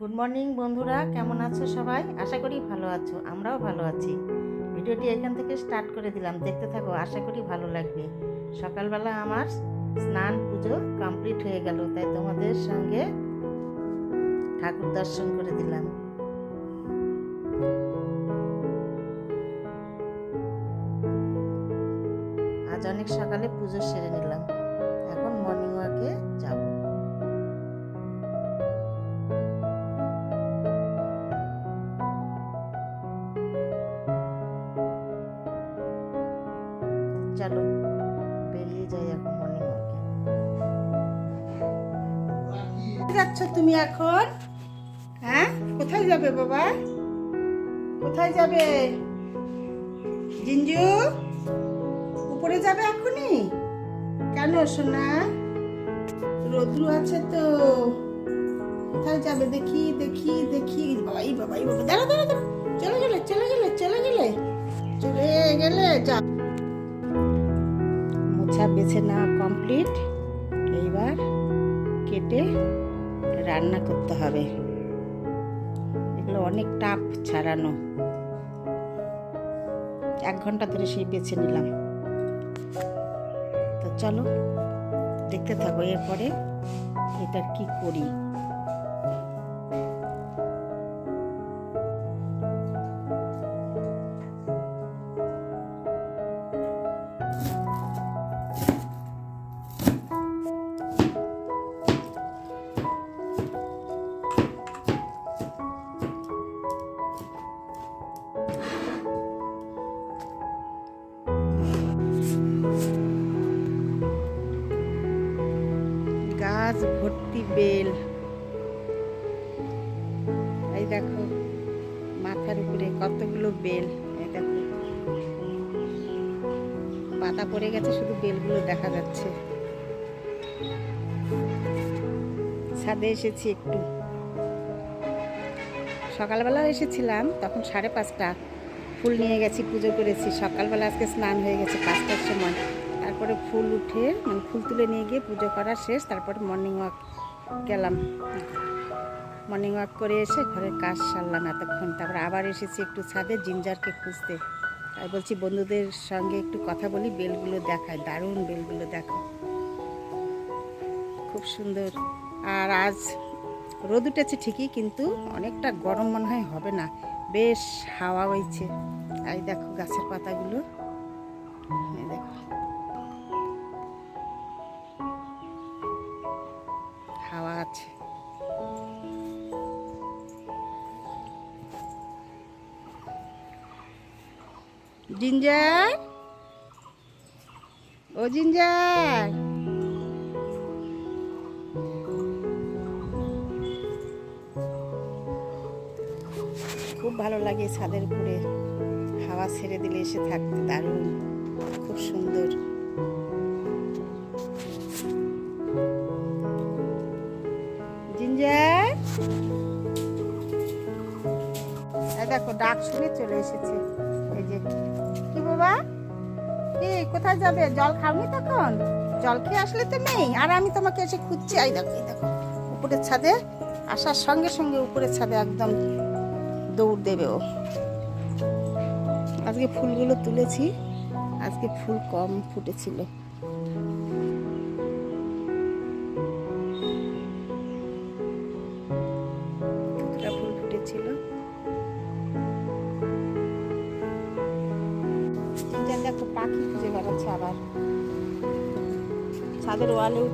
Good morning বন্ধুরা। কেমন আছো সবাই? আশা করি ভালো আছো, আমরাও ভালো আছি। ভিডিওটি এখান থেকে স্টার্ট করে দিলাম। দেখতে থাকো, আশা করি ভালো লাগবে। সকালবেলা আমার স্নান পুজো কমপ্লিট হয়ে গেল, তাই তোমাদের সঙ্গে ঠাকুর দর্শন করে দিলাম। আজ অনেক সকালে পুজো সেরে নিলাম। চলো, বেরিয়ে যাই এখন মর্নিং ওয়াকে যাচ্ছ তুমি এখন? হ্যাঁ? কোথায় যাবে বাবা? কোথায় যাবে? জিঞ্জু? উপরে যাবে এখনই? কেন সোনা? রোদ্রু আছে তো। কোথায় যাবে? দেখি দেখি দেখি। বাবাই বাবাই, বাবা। দাঁড়া দাঁড়া দাঁড়া চলে গেলে চলে গেলে চলে গেলে। চলে গেলে, যা। বেছে নেওয়া কমপ্লিট এইবার কেটে রান্না করতে হবে। এগুলো অনেক টাপ ছাড়ানো। এক ঘণ্টা ধরে সেই বেছে নিলাম। তো চলো, দেখতে থাকো এরপরে এটার কি করি। যাচ্ছে। ছাদে এসেছি একটু। সকালবেলা এসেছিলাম, তখন সাড়ে পাঁচটা। ফুল নিয়ে গেছি, পুজো করেছি। সকালবেলা আজকে স্নান হয়ে গেছে পাঁচটার সময়। তারপরে ফুল উঠে মানে ফুল তুলে নিয়ে গিয়ে পুজো করা শেষ। তারপরে মর্নিং ওয়াক গেলাম। মর্নিং ওয়াক করে এসে ঘরের কাজ সারলাম এতক্ষণ। তারপরে আবার এসেছি একটু ছাদে জিঞ্জারকে খুঁজতে। তাই বলছি, বন্ধুদের সঙ্গে একটু কথা বলি, বেলগুলো দেখায় দারুণ বেলগুলো দেখো। খুব সুন্দর। আর আজ রোদ উঠেছে ঠিকই, কিন্তু অনেকটা গরম মনে হয়, হবে না। বেশ হাওয়া হয়েছে। তাই দেখো গাছের পাতাগুলো। জিঞ্জার? ও জিঞ্জার। খুব ভালো লাগে ছাদের উপরে। হাওয়া ছেড়ে দিলে এসে থাকতে দারুণ। খুব সুন্দর। জিঞ্জার? দেখো, ডাক শুনে চলে এসেছে। বাবা। কি, কোথায় যাবে? জল খাওনি তখন? জল খেয়ে আসলে তো নেই। আর আমি তোমাকে এসে খুঁজছি। আই দেখো দেখো। উপরের ছাদে আসার সঙ্গে সঙ্গে উপরের ছাদে একদম দৌড় দেবে ও। আজকে ফুলগুলো তুলেছি। আজকে ফুল কম ফুটেছিল।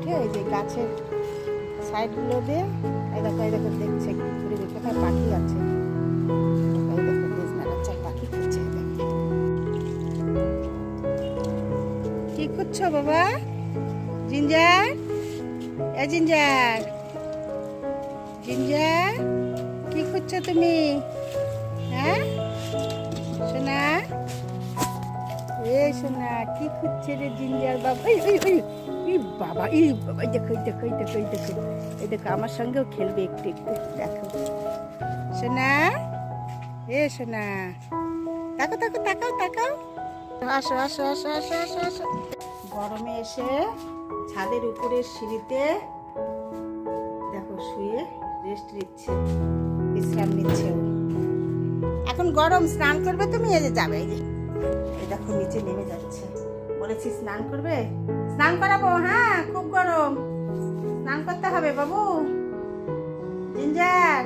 উঠে এই যে গাছের সাইডগুলো দিয়ে, এই দেখো দেখো, দেখছে ঘুরে কোথায় পাখি আছে। দেখো কি করছ বাবা? জিঞ্জার? এ জিঞ্জার। জিঞ্জার, কি করছ তুমি? হ্যাঁ? সোনা? এ সোনা, কি খুঁজছে রে জিঞ্জার বাবা? এই বাবা এই বাবা দেখো দেখো দেখো দেখো। এই দেখো, আমার সঙ্গেও খেলবে একটু একটু, দেখো। সোনা? এ সোনা। তাকাও তাকাও তাকাও তাকাও। আসো আসো আসো আসো আসো আসো। গরমে এসে ছাদের উপরের সিঁড়িতে দেখো, শুয়ে রেস্ট নিচ্ছে, বিশ্রাম নিচ্ছে এখন গরম, স্নান করবে তুমি যে যাবে এই দেখো, নিচে নেমে যাচ্ছে। বলেছি, স্নান করবে? স্নান করাবো হ্যাঁ খুব গরম। স্নান করতে হবে, বাবু। জিঞ্জার।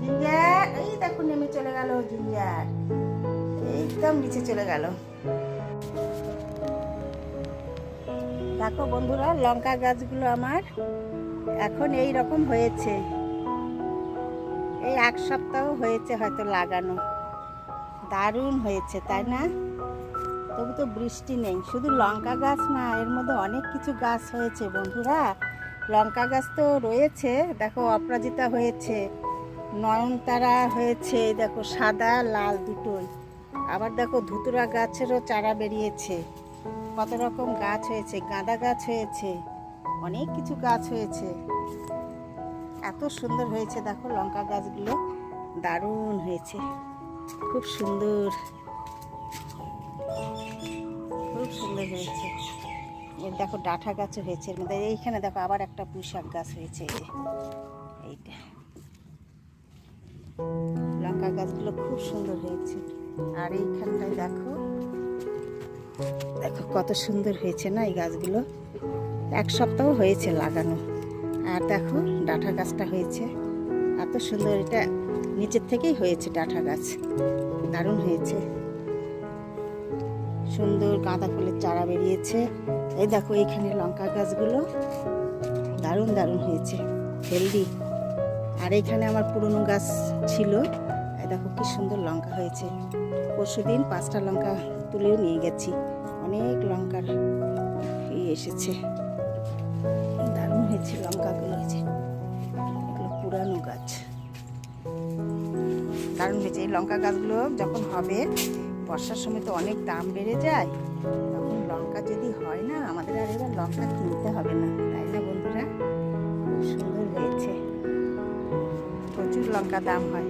জিঞ্জার, এই দেখো নেমে চলে গেল জিঞ্জার। একদম নিচে চলে গেল। দেখো বন্ধুরা, লঙ্কা গাছগুলো আমার এখন এই রকম হয়েছে। এই এক সপ্তাহ হয়েছে হয়তো লাগানো। দারুণ হয়েছে, তাই না? তবু তো বৃষ্টি নেই। শুধু লঙ্কা গাছ না, এর মধ্যে অনেক কিছু গাছ হয়েছে বন্ধুরা। লঙ্কা গাছ তো রয়েছে, দেখো অপরাজিতা হয়েছে, নয়নতারা হয়েছে, দেখো সাদা, লাল দুটোই। আবার দেখো ধুতুরা গাছেরও চারা বেরিয়েছে। কত রকম গাছ হয়েছে, গাঁদা গাছ হয়েছে, অনেক কিছু গাছ হয়েছে। এত সুন্দর হয়েছে, দেখো লঙ্কা গাছগুলো, দারুণ হয়েছে। খুব সুন্দর। সুন্দর হয়েছে। দেখো ডাঁঠা গাছও হয়েছে এর মধ্যে। এইখানে দেখো আবার একটা পুঁশাক গাছ হয়েছে। এইটা। লঙ্কা গাছগুলো খুব সুন্দর হয়েছে। আর এইখানটায় দেখো। দেখো কত সুন্দর হয়েছে না এই গাছগুলো। এক সপ্তাহ হয়েছে লাগানো। আর দেখো ডাঁঠা গাছটা হয়েছে। এত সুন্দর এটা নিচের থেকেই হয়েছে ডাঁঠা গাছ। দারুণ হয়েছে। সুন্দর গাঁদা ফুলের চারা বেরিয়েছে। এই দেখো এইখানে লঙ্কা গাছগুলো। দারুণ দারুণ হয়েছে। হেলদি। আর এইখানে আমার পুরনো গাছ ছিল। এই দেখো কি সুন্দর লঙ্কা হয়েছে। পরশু দিন পাঁচটা লঙ্কা তুলেও নিয়ে গেছি। অনেক লঙ্কার এসেছে। দারুণ হয়েছে লঙ্কাগুলো। হয়েছে এগুলো পুরানো গাছ। দারুণ হয়েছে। এই লঙ্কা গাছগুলো যখন হবে বর্ষার সময় তো অনেক দাম বেড়ে যায়, তখন লঙ্কা যদি হয় না, আমাদের আর এবার লঙ্কা কিনতে হবে না, তাই না বন্ধুরা? খুব সুন্দর হয়েছে। প্রচুর লঙ্কা দাম হয়।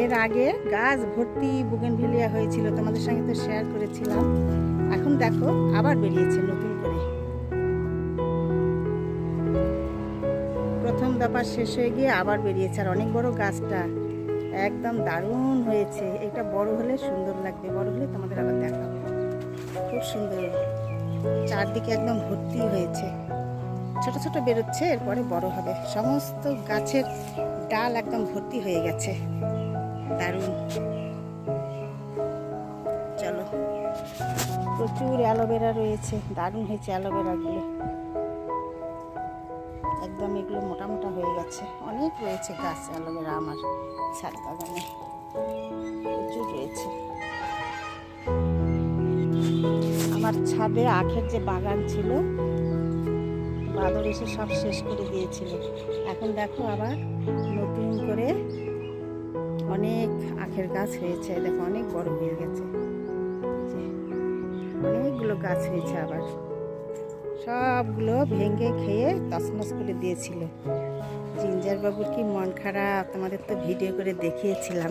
এর আগে গাছ ভর্তি বুগেনভিলিয়া হয়েছিল, তোমাদের সঙ্গে তো শেয়ার করেছিলাম। এখন দেখো, আবার বেরিয়েছে নতুন করে। প্রথম দফা শেষ হয়ে গিয়ে আবার বেরিয়েছে, আর অনেক বড় গাছটা। একদম দারুণ হয়েছে। এটা বড় হলে সুন্দর লাগবে, বড় হলে তোমাদের আবার দেখাবো। খুব সুন্দর চারদিকে একদম ভর্তি হয়েছে। ছোট ছোট বেরোচ্ছে, এরপরে বড় হবে। সমস্ত গাছের ডাল একদম ভর্তি হয়ে গেছে। দারুণ। চলো। প্রচুর অ্যালোভেরা রয়েছে। দারুণ হয়েছে অ্যালোভেরাগুলো। এগুলো মোটা মোটা হয়ে গেছে। অনেক রয়েছে গাছ অ্যালোভেরা আমার ছাদ বাগানে। প্রচুর রয়েছে। আমার ছাদে আখের যে বাগান ছিল, বাদর এসে সব শেষ করে দিয়েছিল। এখন দেখো আবার নতুন করে অনেক আখের গাছ হয়েছে। দেখো অনেক বড় হয়ে গেছে। অনেকগুলো গাছ হয়েছে আবার। সবগুলো ভেঙে খেয়ে তছনছ করে দিয়েছিল। জিঞ্জার বাবুর কি মন খারাপ? তোমাদের তো ভিডিও করে দেখিয়েছিলাম।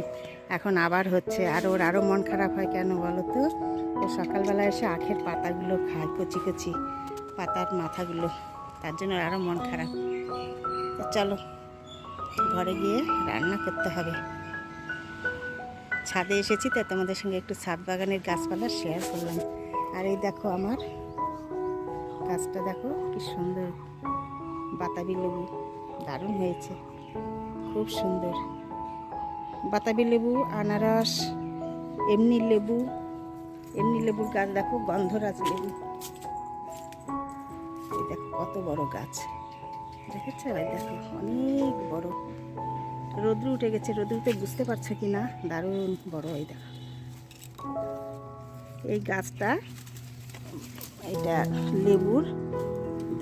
এখন আবার হচ্ছে। আর ওর আরও মন খারাপ হয় কেন বলো তো? ও সকালবেলা এসে আখের পাতাগুলো খায়, কচি কচি পাতার মাথাগুলো। তার জন্য আরও মন খারাপ। তো চলো, ঘরে গিয়ে রান্না করতে হবে। ছাদে এসেছি, তাই তোমাদের সঙ্গে একটু ছাদ বাগানের গাছপালা শেয়ার করলাম। আর এই দেখো আমার গাছটা দেখো কি সুন্দর। বাতাবি লেবু, দারুণ হয়েছে। খুব সুন্দর। বাতাবি লেবু, আনারস, এমনি লেবু, এমনি লেবুর গাছ দেখো, গন্ধরাজ লেবু। দেখো কত বড় গাছ। দেখেছ? দেখো, অনেক বড়। রোদ্রু উঠে গেছে রোদ্রুতে বুঝতে পারছ কি না? দারুণ বড়, এই দেখো। এই গাছটা এটা লেবুর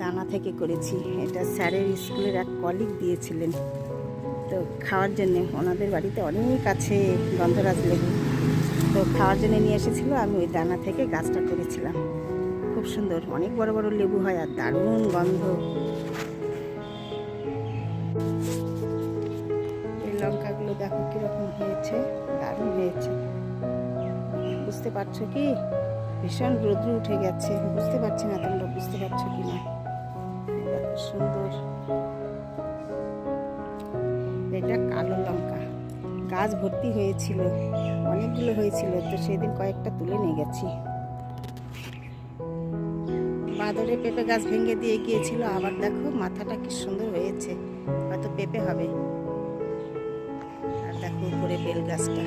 দানা থেকে করেছি। এটা স্যারের স্কুলের এক কলিগ দিয়েছিলেন। তো খাওয়ার জন্যে ওনাদের বাড়িতে অনেক আছে গন্ধরাজ লেবু। তো খাওয়ার জন্য নিয়ে এসেছিল, আমি ওই দানা থেকে গাছটা করেছিলাম খুব সুন্দর, অনেক বড় বড় লেবু হয় আর দারুণ গন্ধ। এই লঙ্কাগুলো দেখো কীরকম হয়েছে, দারুণ হয়েছে। বুঝতে পারছ কি? ভীষণ রোদ্রু উঠে গেছে। বুঝতে পারছি না তোমরা বুঝতে পারছ কি না সুন্দর। এটা কালো লঙ্কা। গাছ ভর্তি হয়েছিল। অনেকগুলো হয়েছিল। তো সেদিন কয়েকটা তুলে নিয়ে গেছি। বাদরে পেঁপে গাছ ভেঙে দিয়ে গিয়েছিল। আবার দেখো মাথাটা কি সুন্দর হয়েছে। হয়তো পেঁপে হবে। আর দেখো উপরে বেল গাছটা।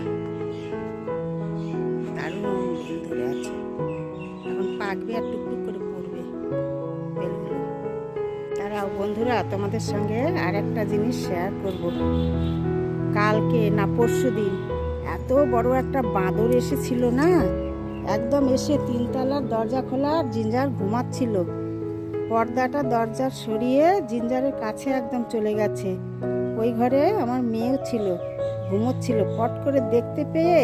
ধরে আছে। এখন পাকবে আর টুকটুক করে পড়বে তারাও বন্ধুরা, তোমাদের সঙ্গে আর একটা জিনিস শেয়ার করব। কালকে না পরশু দিন এত বড় একটা বাঁদর এসেছিল না? একদম এসে তিনতলার দরজা খোলা আর জিঞ্জার ঘুমাচ্ছিল। পর্দাটা দরজা সরিয়ে জিঞ্জারের কাছে একদম চলে গেছে। ওই ঘরে আমার মেয়েও ছিল, ঘুমোচ্ছিল। পট করে দেখতে পেয়ে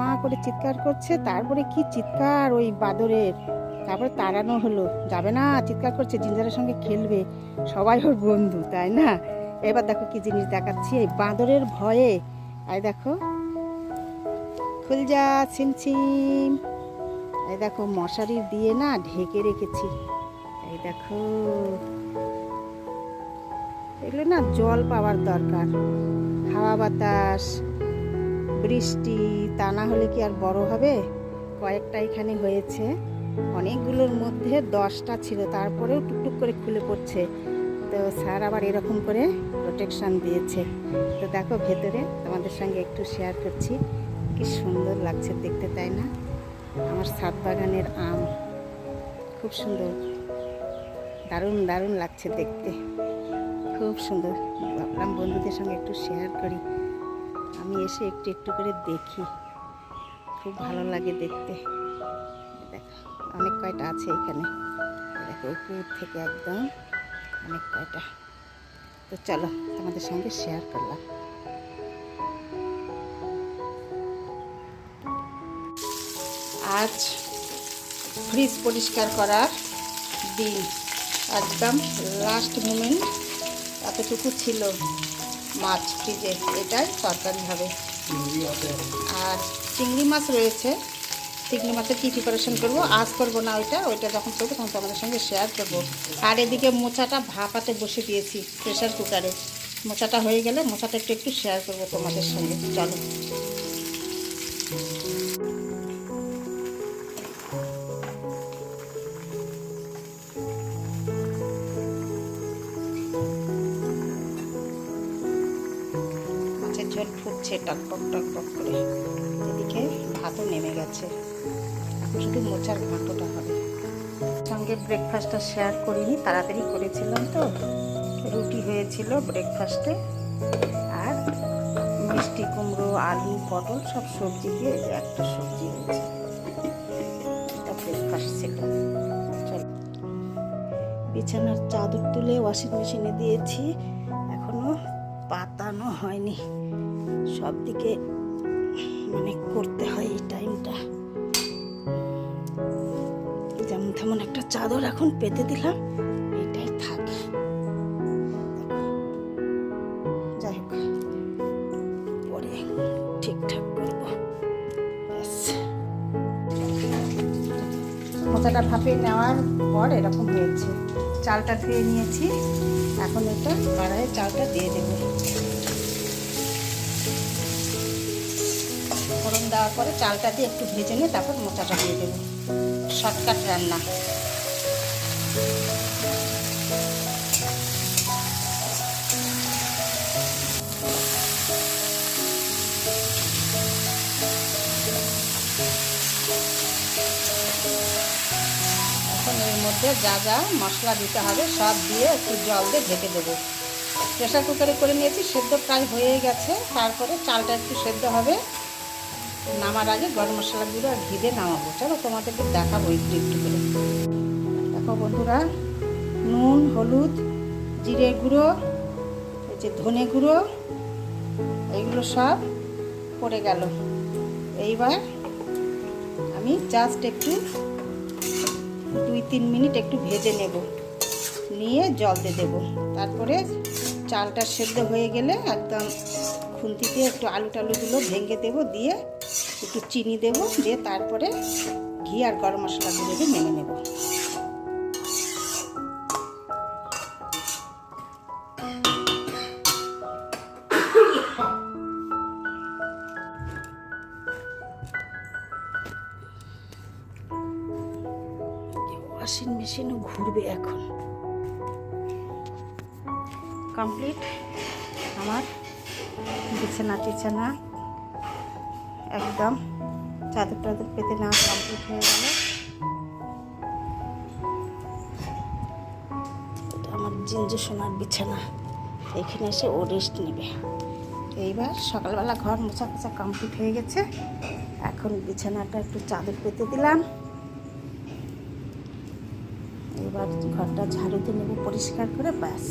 মা করে চিৎকার করছে, তারপরে কি চিৎকার ওই বাদরের? তারপরে তাড়ানো হলো, যাবে না, চিৎকার করছে, জিঞ্জারের সঙ্গে খেলবে, সবাই ওর বন্ধু, তাই না? এবার দেখো কি জিনিস দেখাচ্ছি, এই বাঁদরের ভয়ে, এই দেখো খুল যা ছিমছিম এই দেখো মশারি দিয়ে না ঢেকে রেখেছি, এই দেখো, এগুলো না জল পাওয়ার দরকার, হাওয়া বাতাস বৃষ্টি, তা না হলে কি আর বড় হবে? কয়েকটা এখানে হয়েছে। অনেকগুলোর মধ্যে দশটা ছিল, তারপরেও টুকটুক করে খুলে পড়ছে। তো স্যার আবার এরকম করে প্রোটেকশন দিয়েছে। তো দেখো ভেতরে তোমাদের সঙ্গে একটু শেয়ার করছি। কি সুন্দর লাগছে দেখতে, তাই না? আমার ছাদ বাগানের আম। খুব সুন্দর। দারুণ দারুণ লাগছে দেখতে। খুব সুন্দর। ভাবলাম বন্ধুদের সঙ্গে একটু শেয়ার করি। আমি এসে একটু একটু করে দেখি। খুব ভালো লাগে দেখতে। দেখো, অনেক কয়টা আছে এখানে। দেখো, উপর থেকে একদম অনেক কয়টা। তো চলো, তোমাদের সঙ্গে শেয়ার করলাম। আজ ফ্রিজ পরিষ্কার করার দিন। একদম লাস্ট মোমেন্ট এতটুকু ছিল। মাছ ফ্রিজে এটাই তরকারি হবে। আর চিংড়ি মাছ রয়েছে। চিংড়ি মাছের কী প্রিপারেশন করব? আজ করব না ওইটা ওইটা যখন করব তখন তোমাদের সঙ্গে শেয়ার করব। আর এদিকে মোচাটা ভাপাতে বসে দিয়েছি প্রেশার কুকারে মোচাটা হয়ে গেলে মোচাটা একটু একটু শেয়ার করব তোমাদের সঙ্গে। চলো। ফুটছে টকবক টকবক করে এদিকে ভাতও নেমে গেছে। শুধু মোচার ঘাঁটোটা হবে। সঙ্গে ব্রেকফাস্টটা শেয়ার করিনি, তাড়াতাড়ি করেছিলাম তো। রুটি হয়েছিল ব্রেকফাস্টে আর মিষ্টি কুমড়ো, আলু, পটল সব সবজি দিয়ে একটা সবজি হয়েছে। এটা ব্রেকফাস্ট ছিল বিছানার চাদর তুলে ওয়াশিং মেশিনে দিয়েছি। এখনও পাতানো হয়নি। সব দিকে মানে করতে হয় এই টাইমটা যেমন তেমন একটা চাদর এখন পেতে দিলাম, এটাই থাক। যাই হোক, পরে ঠিকঠাক করব। মোচাটা ভাপিয়ে নেওয়ার পর এরকম হয়েছে চালটা ধুয়ে নিয়েছি, এখন এটা কড়াইয়ে চালটা দিয়ে দেবো দেওয়ার পরে চালটা দিয়ে একটু ভেজে নিয়ে তারপর মোচাটা দিয়ে দেবো। শর্টকাট রান্না। এখন এর মধ্যে যা যা মশলা দিতে হবে সব দিয়ে একটু জল দিয়ে ঢেকে দেবো। প্রেশার কুকারে করে নিয়েছি, সেদ্ধ প্রায় হয়ে গেছে। তারপরে চালটা একটু সেদ্ধ হবে। নামার আগে গরম মশলা গুঁড়ো আর ঘি দিয়ে নামাবো। চলো তোমাদেরকে দেখাবো একটু একটু করে। দেখো বন্ধুরা, নুন, হলুদ, জিরে গুঁড়ো, এই যে ধনে গুঁড়ো, এইগুলো সব পড়ে গেল। এইবার আমি জাস্ট একটু দুই তিন মিনিট একটু ভেজে নেব। নিয়ে জল দিয়ে দেবো। তারপরে চালটা সেদ্ধ হয়ে গেলে একদম খুন্তিতে একটু আলু টালুগুলো ভেঙে দেবো। দিয়ে একটু চিনি দেব, দিয়ে তারপরে ঘি আর গরম মশলা দিয়ে নেমে নেব। ওয়াশিং মেশিনও ঘুরবে এখন। কমপ্লিট আমার বিছানা টিছানা একদম চাদর টাদর পেতে না কমপ্লিট হয়ে গেল। আমার জিঞ্জু সোনার বিছানা। এখানে এসে ও রেস্ট নেবে। এইবার সকালবেলা ঘর মোছা মোছা কমপ্লিট হয়ে গেছে। এখন বিছানাটা একটু চাদর পেতে দিলাম। এবার ঘরটা ঝাড়ু দিয়ে নেব পরিষ্কার করে, ব্যাস।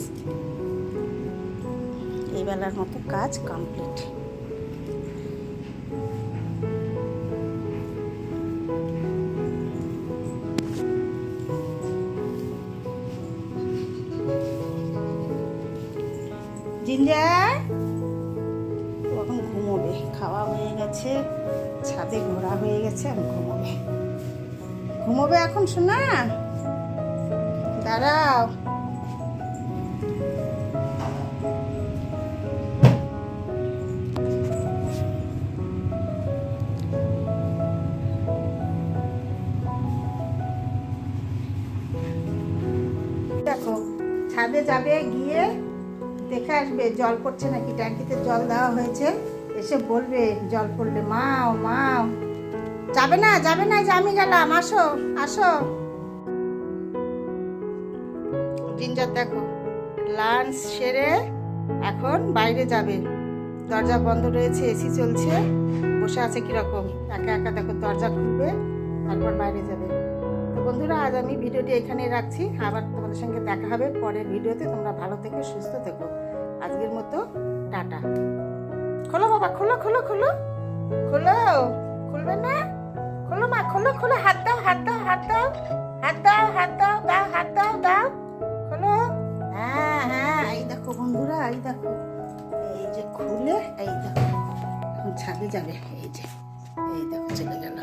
এই বেলার মতো কাজ কমপ্লিট ঘুমোবে এখন শোনা দাঁড়াও। দেখো, ছাদে যাবে, গিয়ে দেখে আসবে, জল পড়ছে নাকি? ট্যাঙ্কিতে জল দেওয়া হয়েছে। এসে বলবে, জল পড়লে মাও মাও। যাবে না যাবে না যে আমি গেলাম, আসো আসো। জিঞ্জার দেখো লাঞ্চ সেরে এখন বাইরে যাবে। দরজা বন্ধ রয়েছে, এসি চলছে, বসে আছে কীরকম? একা একা দেখো দরজা খুলবে, তারপর বাইরে যাবে। তো বন্ধুরা, আজ আমি ভিডিওটি এখানেই রাখছি। আবার তোমাদের সঙ্গে দেখা হবে পরের ভিডিওতে। তোমরা ভালো থেকো, সুস্থ থেকো। আজকের মতো টাটা। খোলো বাবা, খোলো খোলো খোলো। খোলো, খুলবে না? খোলো মা, খোলো খোলো, হাত দাও হাত দাও হাত দাও হাত দাও হাত দাও দাও হাত দাও দাও খোলো। হ্যাঁ হ্যাঁ এই দেখো বন্ধুরা, এই দেখো, এই যে খুলে, এই দেখো, এখন ছাদে যাবে, এই যে, এই দেখো, চলে গেল।